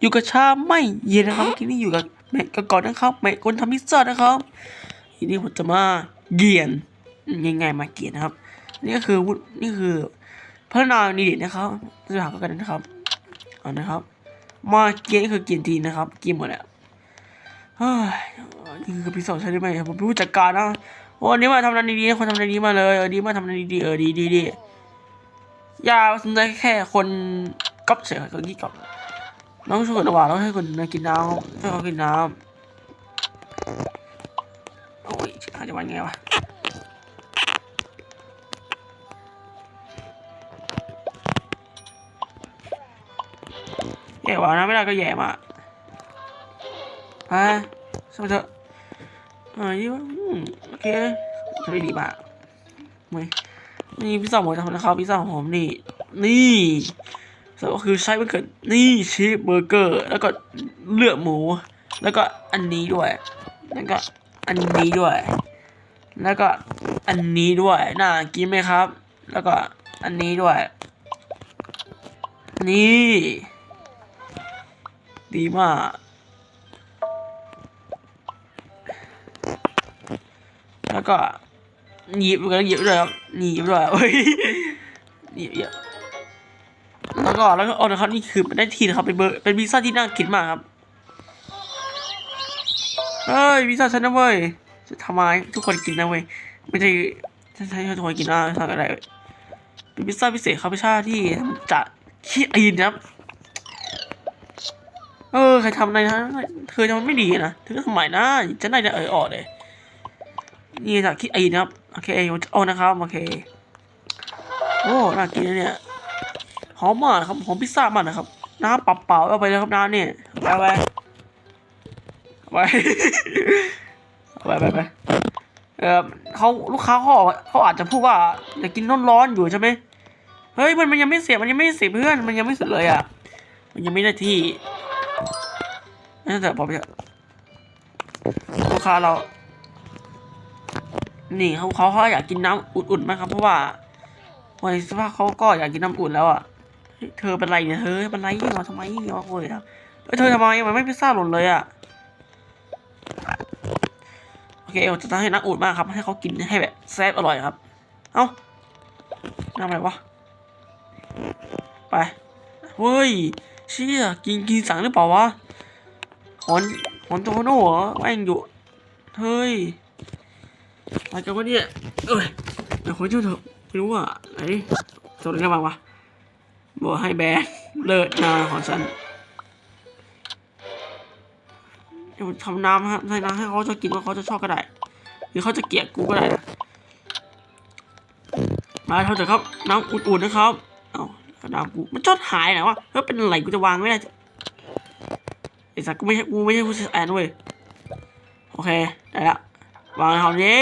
อยู่กับชาไม่เย็นนะครับที่นี่อยู่กับแม่กับก่อนนะครับแม่คนทำพิซซ่านะครับทีนี้ผมจะมาเกียนง่ายๆมาเกียนนะครับ นี่ก็คือวุฒินี่คือพัฒนาดีเด่นนะครับจะหากันนะครับเอานะครับ มาเกียนคือเกียนทีนะครับเกียนหมดแล้วเฮ้ยนี่คือพิซซ่าใช่ไหมผมเป็นผู้จัดการนะวันนี้มาทำงานดีๆคนทำงานดีมาเลยเออดีมาทำงานดีๆเออดีดีดีอย่าสนใจแค่คนก๊อปเฉยคนที่ก๊อป น้องช่วนระหว่างต้องให้คนมากินน้ำให้เขากินน้ำโอ้ยอาจะวันไงวะแย่ว่ะนะไม่ได้ก็แย่มากฮะสมัยเถอะเออยี่ว่าโอเคทำได้ดีมากไม่นี่พิซซ่าหมูทำนะครับพิซซ่าของผมนี่นี่ ส่วก็คือใช้มันเกิดนี่ชีสเบอร์เกอร์ แล้วก็เลือดหมู แล้วก็อันนี้ด้วย แล้วก็อันนี้ด้วย แล้วก็อันนี้ด้วยน่ากินไหมครับ แล้วก็อันนี้ด้วย นี่ ดีมากแล้วก็หยิบกันหยิบด้วยครับหยิบด้วยเฮ้ยหยิบเยอะ ก็แล้วก็เอานะครับนี่คือได้ทีนะครับเป็นเบอร์เป็นพิซซ่าที่น่ากินมากครับเฮ้ยพิซซ่าฉันนะเว้ยจะทำไมทุกคนกินนะเว้ยไม่ใช่ฉันใช้ทุกคนกินนะทำอะไรเป็นพิซซ่าพิเศษครับพิซซ่าที่จะขี้อีนครับ เออใครทำอะไรนะเธอทำไม่ดีนะเธอทำไมนะฉันได้จะเออออกเลยนี่จากคิดอ้นครับโอเคโอ้นะครับโอเคโอ้น่ากินนะเนี่ย หอมมากครับหอมพิซซ่ามากนะครับ น้ำเปล่าๆเอาไปเลยครับน้ำเนี่ยไปไปไปไปไปไปเออเขาลูกค้าเขาเขาอาจจะพูดว่าอยากกินร้อนๆอยู่ใช่ไหมเฮ้ยมันมันยังไม่เสียมันยังไม่เสียเพื่อนมันยังไม่เสร็จเลยอะ มันยังไม่ได้ที่นั่นแต่พอไปลูกค้าเรา นี่เขาเขาเขาอยากกินน้ำอุ่นๆไหมครับ เพราะว่าวันนี้สภาพเขาก็อยากกินน้ำอุ่นแล้วอะ เธอเป็นไรเนี่ยเธอเป็นไรมาทำไมมาโวยครับเฮ้ยเธอทำไมมันไม่พิซซ่าหล่นเลยอะโอเคเราจะทำให้น้ำอุ่นมากครับ ให้เขากินให้แบบแซ่บอร่อยครับ เอ้าน้ำอะไรวะไปเฮ้ยเชี่ยกินกินสั่งหรือเปล่าวะหอนหอนโตโน่เหรอแม่งอยู่เฮ้ยอะไรกันวะเนี่ยเอ้ยเดี๋ยวคนช่วยเถอะไม่รู้ว่าไหนสดอะไรกันบ้างวะ บอกให้แบนเลิศนาของฉันเดี๋ยวทำน้ำครับให้น้ำให้เขาจะกินว่าเขาจะชอบก็ได้ หรือเขาจะเกลียดกูก็ได้นะมาเท่าเถอะครับ น้ำอุ่นๆนะครับ เอ้าน้ำกูมันจอดหายไหนวะเฮ้ยเป็นอะไรกูจะวางไม่ได้ไอ้สักกูไม่ใช่กูไม่ใช่ผู้เชี่ยวชาญเว้ยโอเคได้ละวางเขาเย่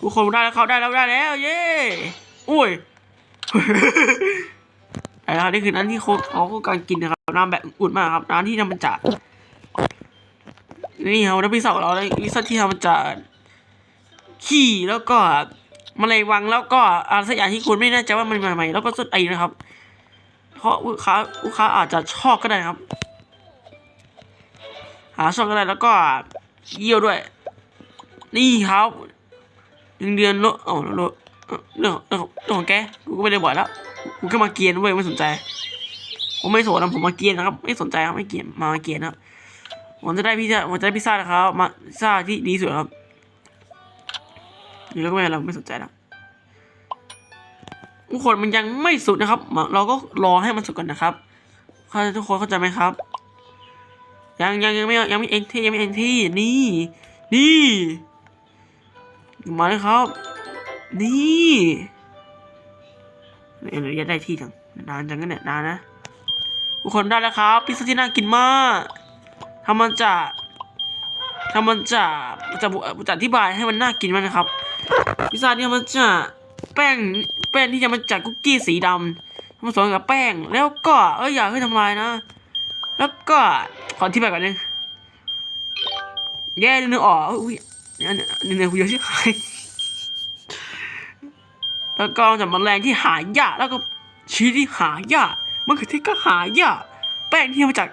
ทุกคนได้แล้วเขาได้แล้วได้แล้วเย่อุ้ย แต่แล้วนี่คือนั้นที่เขาเขาก็การกินนะครับน้ำแบบอุ่นมากครับน้ำที่ทำมาจากนี่ครับน้ำพิซซ่าของเราเลยพิซซ่าที่ทำมาจากขี้แล้วก็แมลงวังแล้วก็อะไรสักอย่างที่คุณไม่แน่ใจว่ามันมาใหม่แล้วก็สุดไอนะครับ เพราะลูกค้าลูกค้าอาจจะชอบก็ได้ครับ หาชอบก็ได้แล้วก็เยี่ยวด้วย นี่ครับหนึ่งเดือนลดอ๋อลดเดืองเรื่องเรื่องของแกกูก็ไม่ได้บ่อยแล้ว กูแค่มาเกียนเว้ยไม่สนใจ ผมไม่สนนะผมมาเกียนนะครับ ไม่สนใจครับไม่เกียนมาเกียนครับผมจะได้พิซซ่าผมจะได้พิซซ่านะครับมาพิซซ่าที่ดีสุดครับนี่แล้วก็ไม่เราไม่สนใจแล้วทุกคนมันยังไม่สุดนะครับ เราก็รอให้มันสุดก่อนนะครับเข้าทุกคนเข้าใจไหมครับ ยังยังยังไม่ยังไม่เอ็นที่ยังไม่เอ็นที่นี่นี่มาเลยครับ นี่ เดี๋ยวจะได้ที่จังนานจังกันเนี่ยนานนะทุกคนได้แล้วครับพิซซ่าที่น่ากินมากทำมันจะทำมันจะจะจะอธิบายให้มันน่ากินมากนะครับ พิซซ่าเนี่ยมันจะแป้งแป้งที่จะมาจากคุกกี้สีดำผสมกับแป้ง แล้วก็เอออย่าให้ทำลายนะ แล้วก็ขอที่แบบก่อนนึงแย่นึกออกอุ้ยเนี่ยเนี่ยเนี่ยเยอะชิบหาย แล้วก็จะมาแรงที่หายากแล้วก็ชีสที่หายากมะเขือเทศก็หายากแป้งที่มาจาก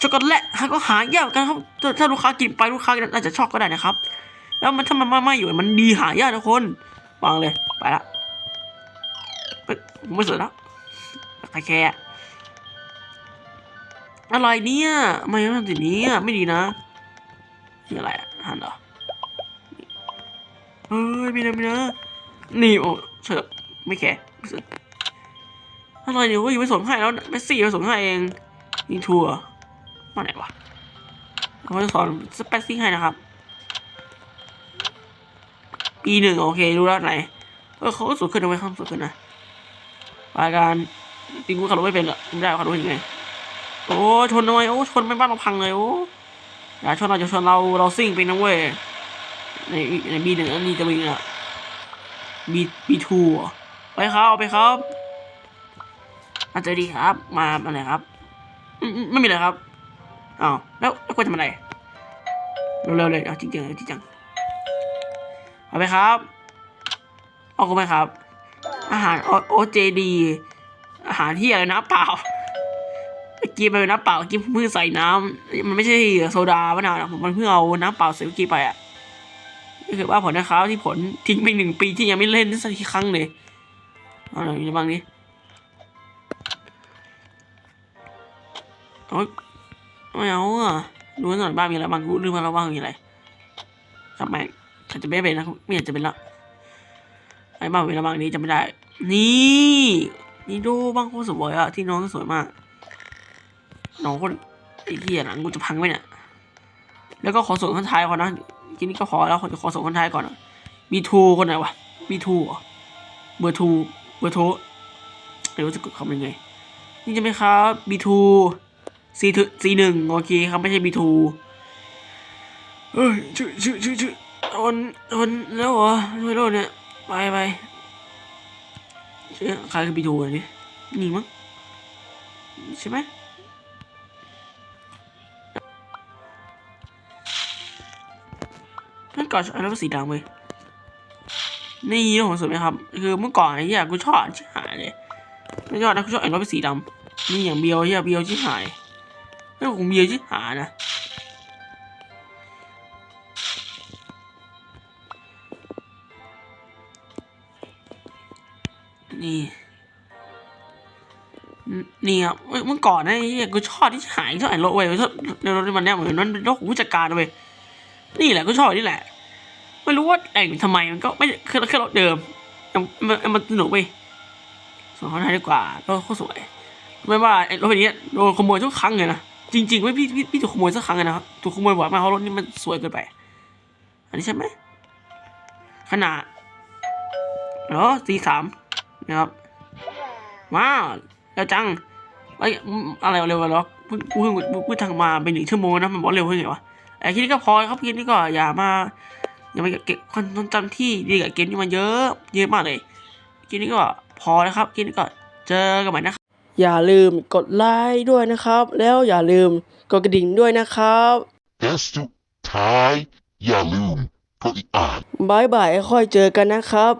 ช็อกโกแลตก็หายากกันครับถ้าลูกค้ากินไปลูกค้าอาจจะชอบก็ได้นะครับ แล้วมันถ้ามันไม่ไม่อยู่มันดีหายากทุกคนวางเลยไปละไปผมไม่สนแล้วใครแคร์อะไรเนี่ยทำไมมันสีนี้ไม่ดีนะนี่อะไรอะหันเหรอเฮ้ยไม่นะไม่นะ นี่โอ้เฉิบไม่แคร์ไม่สนอะไรเนี่ยว่าอยู่ไม่สนให้แล้วเมสซี่ไปสนให้เองยิงทัวร์มาไหนวะเขาจะสอนสเปซซิ่งให้นะครับ ปีหนึ่งโอเครู้แล้วไหนเออเขาก็สูงขึ้นนะเว้ยเขาสูงขึ้นนะรายการจริงกูขับรถไม่เป็นหรอกไม่ได้ขับรถยังไงโอ้ชนทำไมโอ้ชนไม่บ้านเราพังเลยโอ้อย่าชนเราจะชนเราเราซิ่งไปนะเว้ยในในบีหนึ่งอันนี้จะมีอะ บีบีทูไปครับไปครับอาจจะดีครับ มาอะไรครับอืมอืมไม่มีอะไรครับอ้าวแล้วแล้วควรทำอะไรเร็วๆเลยเอาจริงๆเอาจริงจังเอาไปครับ เอาก็ไปครับ อาหารโอเจดี อาหารที่อะไรน้ำเปล่ากี้ไปน้ำเปล่ากี้เพิ่งใส่น้ำมันไม่ใช่โซดามะนาวนะผมมันเพิ่งเอาน้ำเปล่าใส่กี้ไปอะ นี่คือว่าผลนะครับที่ผลทิ้งไปหนึ่งปีที่ยังไม่เล่นสักทีครั้งเลยเอาหน่อยบ้างนี้โอ๊ยไม่เอาอะรู้หน่อยบ้างมีอะไรบ้างรู้เรื่องมาแล้วบ้างมีอะไรจับม่งฉันจะไม่เป็นนะไม่อยากจะเป็นละไอ้บ้างเป็นละบ้างนี้จะไม่ได้ นี่นี่ดูบ้างโคตรสวยอะที่น้องสวยมากน้องคนไอ้เหี้ยหลังกูจะพังไหมเนี่ยแล้วก็ขอส่งคนไทายก่อนนะ ทีนี้ก็ขอแล้วขอส่งคนไทยก่อนบีทูคนไหนวะบีทูเบอร์ทูเบอร์โทเดี๋ยวจะกดคำยังไง นี่จะไหมครับบีทูซีทูซีหนึ่งโอเคครับไม่ใช่บีทูเฮ้ยชื่อชื่อชื่อชื่อทนทนแล้วเหรอช่วยโลดเนี่ยไปไปเชื่อใครคือปีทูอันนี้นี่มั้งใช่ไหม นั่นก่อนอันนั้นเป็นสีดำเว้ยนี่ของสวยไหมครับ คือเมื่อก่อนไอ้เหี้ยกูชอบชิหายเลยไม่ชอบนะกูชอบไอันนั้นเป็นสีดำนี่อย่างเบียวเหี้ยเบียวชิหายไม่ของเบียวชิหายนะนี่นี่ครับเมื่อก่อนนะไอ้เหี้ยกูชอบที่หายชอบไอ่านรถเว้ยชอบในรถมันเนี่ยเหมือนมันเป็นรถของผู้จัดการเว้ย นี่แหละก็ชอบนี่แหละไม่รู้ว่าแต่งทำไมมันก็ไม่คือแค่รถเดิมมันมันมันสนุกเว้ยสองคนไทยดีกว่ารถเขาสวย ไม่ว่ารถคันนี้โดนขโมยทุกครั้งเลยนะจริงๆเว้ยพี่พี่พี่ถูกขโมยสักครั้งเลยนะครับถูกขโมยบ่อยมากเพราะรถนี้มันสวยเกินไป อันนี้ใช่ไหมขนาดเหรอสี่สามนะครับว้าวแล้วจังไอ้อะไรเร็วๆหรอเพิ่งเพิ่งเพิ่งเพิ่งทางมาเป็นหนึ่งชั่วโมงนะมันบอกเร็วเพิ่งไงวะ ไอ้แค่นี้ก็พอครับแค่นี้ก็อย่ามาอย่ามาเก็บความทรงจำที่ดีกับเกมนี้มาเยอะเยอะมากเลยแค่นี้ก็พอแล้วครับแค่นี้ก็เจอกันใหม่นะครับอย่าลืมกดไลค์ด้วยนะครับ แล้วอย่าลืมกดกระดิ่งด้วยนะครับและสุดท้ายอย่าลืมกดอีกอ่านบายบายค่อยเจอกันนะครับ